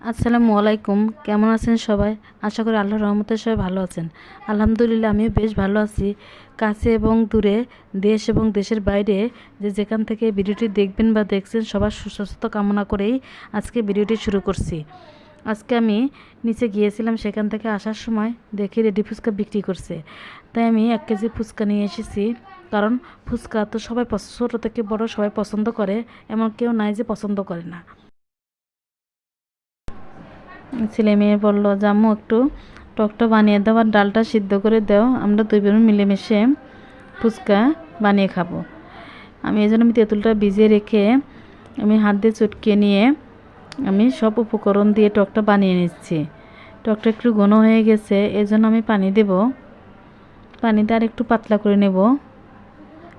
আসসালামু আলাইকুম। কেমন আছেন সবাই? আশা করি আল্লাহর রহমতে সবাই ভালো আছেন। আলহামদুলিল্লাহ, আমিও বেশ ভালো আছি। কাছে এবং দূরে, দেশ এবং দেশের বাইরে যে যেখান থেকে ভিডিওটি দেখবেন বা দেখছেন, সবার সুস্বাস্থ্য কামনা করেই আজকে ভিডিওটি শুরু করছি। আজকে আমি নিচে গিয়েছিলাম, সেখান থেকে আসার সময় দেখি রেডি ফুচকা বিক্রি করছে। তাই আমি এক কেজি ফুচকা নিয়ে এসেছি। কারণ ফুচকা তো সবাই ছোটো থেকে বড় সবাই পছন্দ করে, এমন কেউ নাই যে পছন্দ করে না। ছেলে মেয়ে বলল জাম্মু একটু টকটা বানিয়ে দাও আর ডালটা সিদ্ধ করে দাও। আমরা দুই বোন মিলেমিশে ফুচকা বানিয়ে খাব। আমি এই জন্য আমি তেঁতুলটা ভিজিয়ে রেখে আমি হাত দিয়ে চটকিয়ে নিয়ে আমি সব উপকরণ দিয়ে টকটা বানিয়ে নিচ্ছি। টকটা একটু ঘন হয়ে গেছে এই জন্য আমি পানি দেব। পানিতে আর একটু পাতলা করে নেব।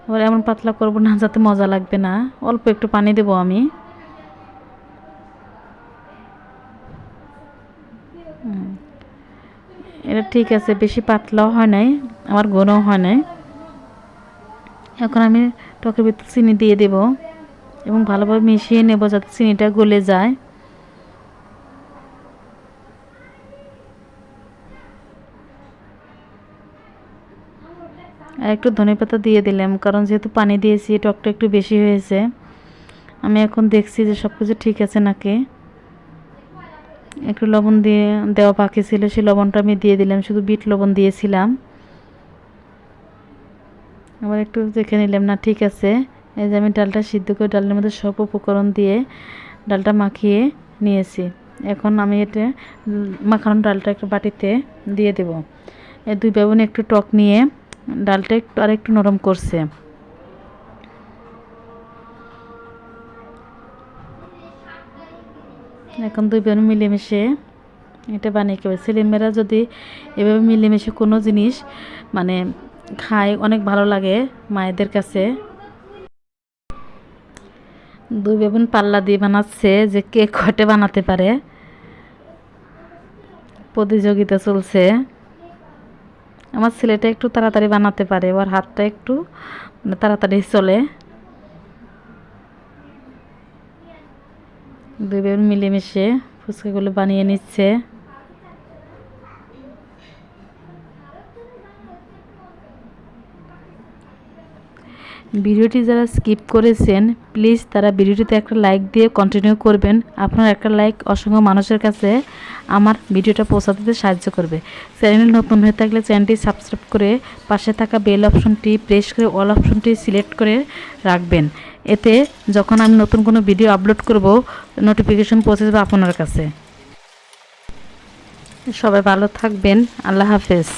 আবার এমন পাতলা করব না যাতে মজা লাগবে না। অল্প একটু পানি দেব আমি। এটা ঠিক আছে, বেশি পাতলাও হয় নাই আমার ঘনও হয় নাই। এখন আমি টকের ভিতর চিনি দিয়ে দেব এবং ভালোভাবে মিশিয়ে নেব যাতে চিনিটা গলে যায়। আর একটু ধনেপাতা দিয়ে দিলাম, কারণ যেহেতু পানি দিয়েছি, টকটা একটু বেশি হয়েছে। আমি এখন দেখছি যে সব কিছু ঠিক আছে নাকি। একটু লবণ দিয়ে, দেওয়া পাখি ছিল, সেই লবণটা আমি দিয়ে দিলাম, শুধু বিট লবণ দিয়েছিলাম। আবার একটু দেখে নিলাম, না, ঠিক আছে। এই যে আমি ডালটা সিদ্ধ করে, ডালের মধ্যে সব উপকরণ দিয়ে ডালটা মাখিয়ে নিয়েছি। এখন আমি এটা মাখানো ডালটা একটু বাটিতে দিয়ে দেব। এই দুই বেগুন একটু টক নিয়ে, ডালটা একটু আর একটু নরম করছে। এখন দুই বোন মিলেমিশে এটা বানিয়ে খাবে। ছেলেমেয়েরা যদি এভাবে মিলেমিশে কোনো জিনিস মানে খায়, অনেক ভালো লাগে মায়েদের কাছে। দুই বেগুন পাল্লা দিয়ে বানাচ্ছে যে কে কটে বানাতে পারে। প্রতিযোগিতা চলছে। আমার ছেলেটা একটু তাড়াতাড়ি বানাতে পারে, ওর হাতটা একটু মানে তাড়াতাড়ি চলে। দুই বোন মিলেমিশে ফুচকাগুলো বানিয়ে নিচ্ছে। ভিডিওটি যারা স্কিপ করেছেন, প্লিজ তারা ভিডিওটিতে একটা লাইক দিয়ে কন্টিনিউ করবেন। আপনার একটা লাইক অসংখ্য মানুষের কাছে আমার ভিডিওটা পৌঁছাতে সাহায্য করবে। চ্যানেল নতুন হয়ে থাকলে চ্যানেলটি সাবস্ক্রাইব করে পাশে থাকা বেল অপশনটি প্রেস করে অল অপশনটি সিলেক্ট করে রাখবেন। এতে যখন আমি নতুন কোনো ভিডিও আপলোড করব নোটিফিকেশন পৌঁছে যাবে আপনার কাছে। সবাই ভালো থাকবেন, আল্লাহ হাফেজ।